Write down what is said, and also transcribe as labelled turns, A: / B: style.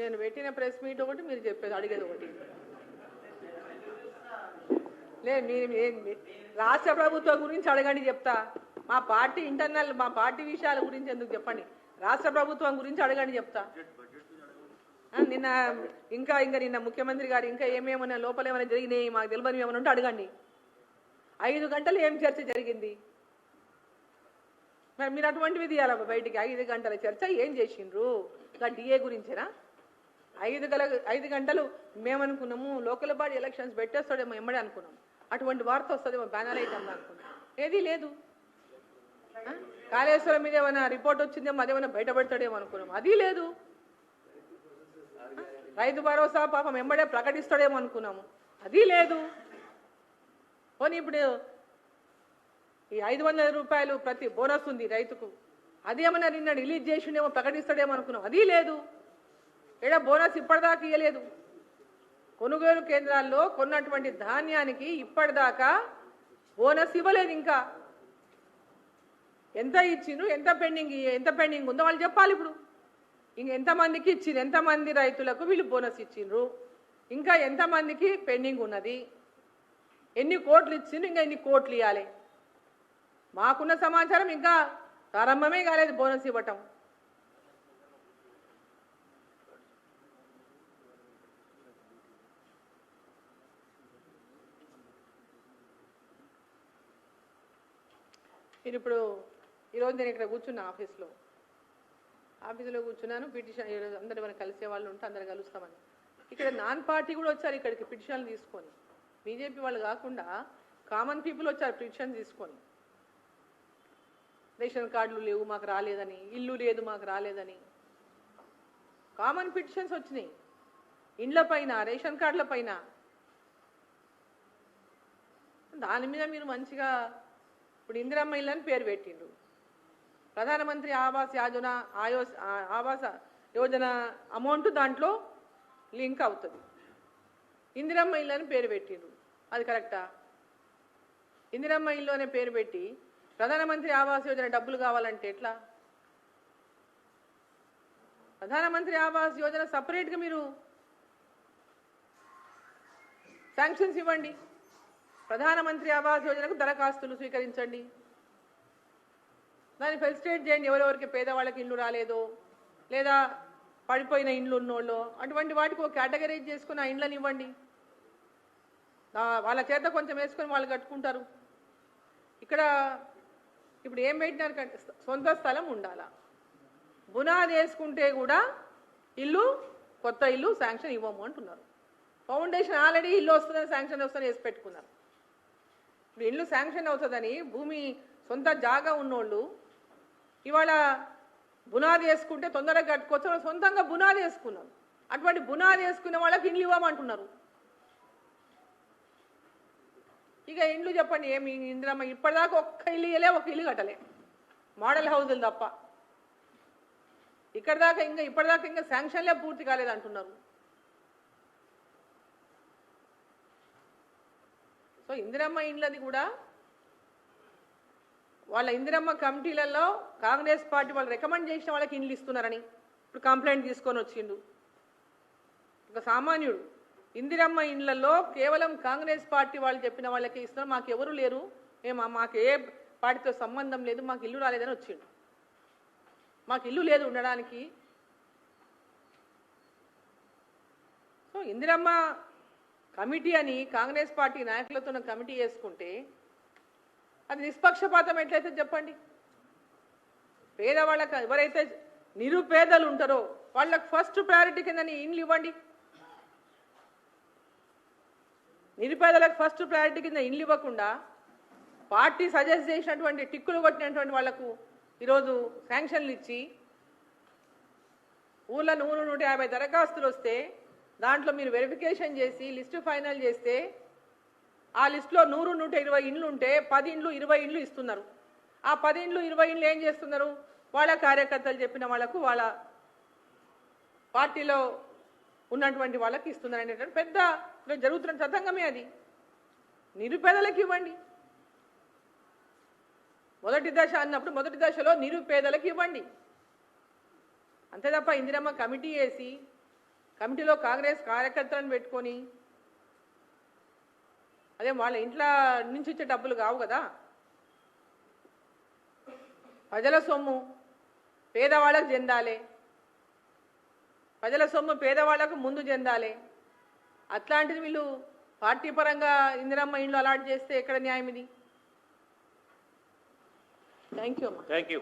A: నేను పెట్టిన press meet ఒకటి మీరు చెప్పేది అడిగేది ఒకటి. లేదు మీరు రాష్ట్ర ప్రభుత్వం గురించి అడగండి చెప్తా. మా పార్టీ ఇంటర్నల్ మా పార్టీ విషయాల గురించి ఎందుకు చెప్పండి? రాష్ట్ర ప్రభుత్వం గురించి అడగండి చెప్తా. నిన్న ఇంకా ఇంకా నిన్న ముఖ్యమంత్రి గారు ఇంకా ఏమేమైనా లోపల ఏమైనా జరిగినాయి మాకు తెలియని ఏమైనా ఉంటే అడగండి. ఐదు గంటలు ఏం చర్చ జరిగింది? మరి మీరు అటువంటివి తీయాలి బయటికి? ఐదు గంటల చర్చ ఏం చేసిండ్రు? ఇంకా డిఏ గురించేనా? ఐదు గల ఐదు గంటలు మేమనుకున్నాము లోకల్ బాడీ ఎలక్షన్స్ పెట్టేస్తాడేమో ఎమ్మడే అనుకున్నాం. అటువంటి వార్త వస్తుందేమో బ్యానర్ అయితే అనుకున్నాం. ఏదీ లేదు. కాళేశ్వరం మీద ఏమైనా రిపోర్ట్ వచ్చిందేమో అదేమైనా బయటపెడతాడేమో అనుకున్నాం. అది లేదు. రైతు భరోసా పాపం ఎంబడే ప్రకటిస్తాడేమో అనుకున్నాము. అది లేదు. పోనీ ఇప్పుడు ఈ ఐదు వందల రూపాయలు ప్రతి బోనస్ ఉంది రైతుకు. అదేమన్నా నిన్న రిలీజ్ చేసిండేమో ప్రకటిస్తాడేమో అనుకున్నాం. అది లేదు. ఇక్కడ బోనస్ ఇప్పటిదాకా ఇవ్వలేదు కొనుగోలు కేంద్రాల్లో కొన్నటువంటి ధాన్యానికి ఇప్పటిదాకా బోనస్ ఇవ్వలేదు ఇంకా. ఎంత ఇచ్చిండ్రు ఎంత పెండింగ్ ఎంత పెండింగ్ ఉందో వాళ్ళు చెప్పాలి ఇప్పుడు. ఇంక ఎంతమందికి ఇచ్చిండ్రు ఎంతమంది రైతులకు వీళ్ళు బోనస్ ఇచ్చిండ్రు. ఇంకా ఎంతమందికి పెండింగ్ ఉన్నది. ఎన్ని కోట్లు ఇచ్చిండ్రు ఇంకా ఎన్ని కోట్లు ఇవ్వాలి మాకున్న సమాచారం ఇంకా ప్రారంభమే కాలేదు బోనస్ ఇవ్వటం. నేను ఇప్పుడు ఈరోజు నేను ఇక్కడ కూర్చున్నా ఆఫీస్లో. ఆఫీసులో కూర్చున్నాను పిటిషన్ ఈరోజు అందరు మనం కలిసే వాళ్ళు ఉంటే అందరు కలుస్తామని. ఇక్కడ నాన్ పార్టీ కూడా వచ్చారు ఇక్కడికి పిటిషన్లు తీసుకొని. బీజేపీ వాళ్ళు కాకుండా కామన్ పీపుల్ వచ్చారు పిటిషన్ తీసుకొని. రేషన్ కార్డులు లేవు మాకు రాలేదని ఇల్లు లేదు మాకు రాలేదని. కామన్ పిటిషన్స్ వచ్చినాయి. ఇండ్ల పైన రేషన్ కార్డుల పైన. దాని మీద మీరు మంచిగా ఇప్పుడు ఇందిరమ్మ ఇల్లు అని పేరు పెట్టిండు. ప్రధానమంత్రి ఆవాస్ యోజన ఆయోస్ ఆవాస యోజన అమౌంట్ దాంట్లో లింక్ అవుతుంది. ఇందిరమ్మ ఇల్లు అని పేరు పెట్టిండు. అది కరెక్టా? ఇందిరమ్మ ఇల్లు అనే పేరు పెట్టి ప్రధానమంత్రి ఆవాస్ యోజన డబ్బులు కావాలంటే ఎట్లా? ప్రధానమంత్రి ఆవాస్ యోజన సపరేట్గా మీరు శాంక్షన్స్ ఇవ్వండి. ప్రధానమంత్రి ఆవాస్ యోజనకు దరఖాస్తులు స్వీకరించండి. దాన్ని ఫెలిసిటేట్ చేయండి ఎవరెవరికి పేదవాళ్ళకి ఇల్లు రాలేదో లేదా పడిపోయిన ఇండ్లు ఉన్నోళ్ళు అటువంటి వాటికి ఒక కేటగరైజ్ చేసుకుని ఆ ఇండ్లను ఇవ్వండి. వాళ్ళ చేత కొంచెం వేసుకొని వాళ్ళు కట్టుకుంటారు. ఇక్కడ ఇప్పుడు ఏం పెట్టినారు కంటే సొంత స్థలం ఉండాలా? బునాది వేసుకుంటే కూడా ఇల్లు కొత్త ఇల్లు శాంక్షన్ ఇవ్వము అంటున్నారు. ఫౌండేషన్ ఆల్రెడీ ఇల్లు వస్తుందని శాంక్షన్ వస్తుందని వేసి పెట్టుకున్నారు. ఇప్పుడు ఇల్లు శాంక్షన్ అవుతుందని భూమి సొంత జాగా ఉన్నోళ్ళు ఇవాళ బునాది వేసుకుంటే తొందరగా కట్టుకోవచ్చు. వాళ్ళు సొంతంగా బునాది వేసుకున్నాం అటువంటి బునాది వేసుకునే వాళ్ళకి ఇండ్లు ఇవ్వమంటున్నారు. ఇక ఇండ్లు చెప్పండి ఏమి ఇందిరమ్మ ఇప్పటిదాకా ఒక్క ఇల్లు ఇయ్యలే ఒక ఇల్లు కట్టలే. మోడల్ హౌజులు తప్ప. ఇక్కడ దాకా ఇంకా ఇప్పటిదాకా ఇంకా శాంక్షన్లే పూర్తి కాలేదు సో ఇందిరమ్మ ఇండ్లది కూడా వాళ్ళ ఇందిరమ్మ కమిటీలలో కాంగ్రెస్ పార్టీ వాళ్ళు రికమెండ్ చేసిన వాళ్ళకి ఇండ్లు ఇస్తున్నారని ఇప్పుడు కంప్లైంట్ తీసుకొని వచ్చిండు. ఒక సామాన్యుడు. ఇందిరమ్మ ఇండ్లలో కేవలం కాంగ్రెస్ పార్టీ వాళ్ళు చెప్పిన వాళ్ళకి ఇస్తున్నారు. మాకు ఎవరు లేరు. మేము మాకు ఏ పార్టీతో సంబంధం లేదు. మాకు ఇల్లు రాలేదని వచ్చిండు. మాకు ఇల్లు లేదు ఉండడానికి. సో ఇందిరమ్మ కమిటీ అని కాంగ్రెస్ పార్టీ నాయకులతో కమిటీ వేసుకుంటే అది నిష్పక్షపాతం ఎట్లయితే చెప్పండి? పేదవాళ్ళకి ఎవరైతే నిరుపేదలు ఉంటారో వాళ్ళకి ఫస్ట్ ప్రయారిటీ కింద ఇండ్లు ఇవ్వండి. నిరుపేదలకు ఫస్ట్ ప్రయారిటీ కింద ఇండ్లు ఇవ్వకుండా పార్టీ సజెస్ట్ చేసినటువంటి టిక్కులు కొట్టినటువంటి వాళ్ళకు ఈరోజు శాంక్షన్లు ఇచ్చి ఊళ్ళో నూరు నూట యాభై దరఖాస్తులు వస్తే దాంట్లో మీరు వెరిఫికేషన్ చేసి లిస్టు ఫైనల్ చేస్తే ఆ లిస్టులో నూరు నూట ఇరవై ఇండ్లు ఉంటే పది ఇండ్లు ఇరవై ఇండ్లు ఇస్తున్నారు. ఆ పది ఇండ్లు ఇరవై ఇండ్లు ఏం చేస్తున్నారు? వాళ్ళ కార్యకర్తలు చెప్పిన వాళ్ళకు వాళ్ళ పార్టీలో ఉన్నటువంటి వాళ్ళకి ఇస్తున్నారు అనేటువంటి పెద్ద జరుగుతున్న తతంగమే అది. నిరుపేదలకు ఇవ్వండి. మొదటి దశ అన్నప్పుడు మొదటి దశలో నిరుపేదలకు ఇవ్వండి. అంతే తప్ప ఇందిరమ్మ కమిటీ వేసి కమిటీలో కాంగ్రెస్ కార్యకర్తలను పెట్టుకొని అదే వాళ్ళ ఇంట్లో నుంచి ఇచ్చే డబ్బులు కావు కదా. ప్రజల సొమ్ము పేదవాళ్ళకు చెందాలి. ప్రజల సొమ్ము పేదవాళ్ళకు ముందు చెందాలి. అట్లాంటిది వీళ్ళు పార్టీ పరంగా ఇందిరమ్మ ఇండ్లు అలాట్ చేస్తే ఎక్కడ న్యాయం ఇది థ్యాంక్ యూ అమ్మా.
B: Thank you